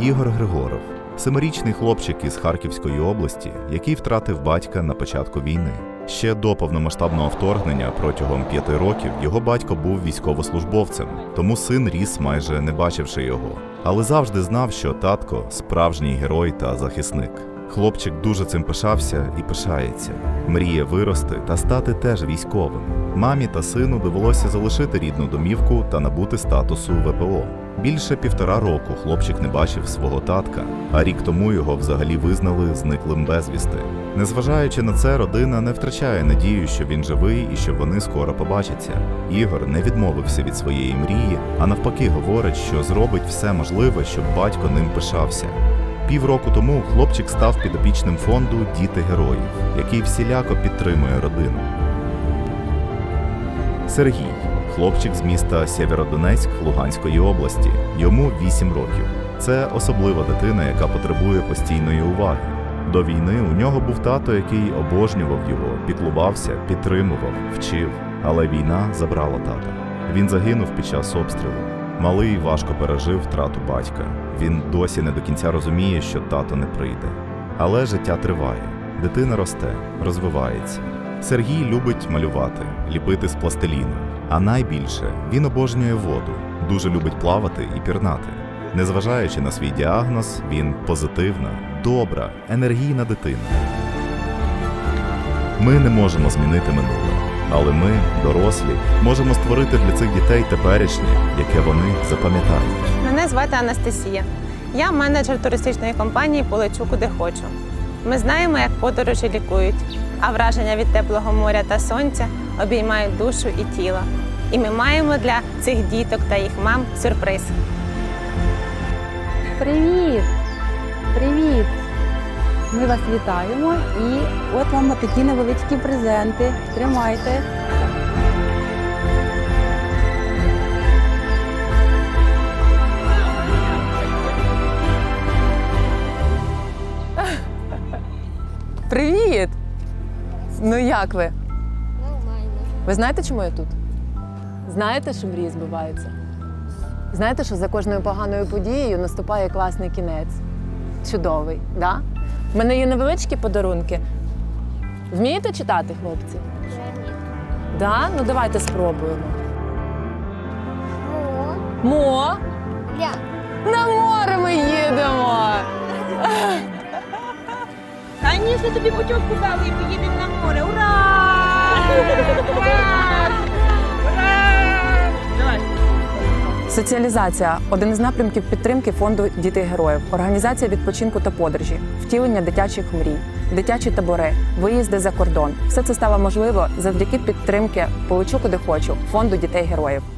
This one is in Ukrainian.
Ігор Григоров, семирічний хлопчик із Харківської області, який втратив батька на початку війни. Ще до повномасштабного вторгнення протягом п'яти років його батько був військовослужбовцем, тому син ріс майже не бачивши його. Але завжди знав, що татко справжній герой та захисник. Хлопчик дуже цим пишався і пишається. Мріє вирости та стати теж військовим. Мамі та сину довелося залишити рідну домівку та набути статусу ВПО. Більше півтора року хлопчик не бачив свого татка, а рік тому його взагалі визнали зниклим безвісти. Незважаючи на це, родина не втрачає надію, що він живий і що вони скоро побачаться. Ігор не відмовився від своєї мрії, а навпаки говорить, що зробить все можливе, щоб батько ним пишався. Півроку тому хлопчик став підопічним фонду Діти героїв, який всіляко підтримує родину. Сергій, хлопчик з міста Сєвєродонецьк Луганської області. Йому 8 років. Це особлива дитина, яка потребує постійної уваги. До війни у нього був тато, який обожнював його, піклувався, підтримував, вчив. Але війна забрала тата. Він загинув під час обстрілу. Малий важко пережив втрату батька. Він досі не до кінця розуміє, що тато не прийде. Але життя триває. Дитина росте, розвивається. Сергій любить малювати, ліпити з пластиліну. А найбільше він обожнює воду, дуже любить плавати і пірнати. Незважаючи на свій діагноз, він позитивна, добра, енергійна дитина. Ми не можемо змінити минуле, але ми, дорослі, можемо створити для цих дітей теперішнє, яке вони запам'ятають. Мене звати Анастасія. Я менеджер туристичної компанії Полечу куди хочу. Ми знаємо, як подорожі лікують, а враження від теплого моря та сонця обіймають душу і тіло. І ми маємо для цих діток та їх мам сюрприз. Привіт! Привіт! Ми вас вітаємо і от вам такі невеличкі презенти. Тримайте. Привіт! Ну як ви? Ви знаєте, чому я тут? Знаєте, що мрії збиваються? Знаєте, що за кожною поганою подією наступає класний кінець? Чудовий, да? У мене є невеличкі подарунки. Вмієте читати, хлопці? Да? Ну давайте спробуємо. Мо! ля. На море ми їдемо! Конечно, тобі путівку дали і поїдемо на море. Ура! Соціалізація один із напрямків підтримки фонду Діти героїв, організація відпочинку та подорожі, втілення дитячих мрій, дитячі табори, виїзди за кордон. Все це стало можливо завдяки підтримки Полечу куди хочу фонду дітей героїв.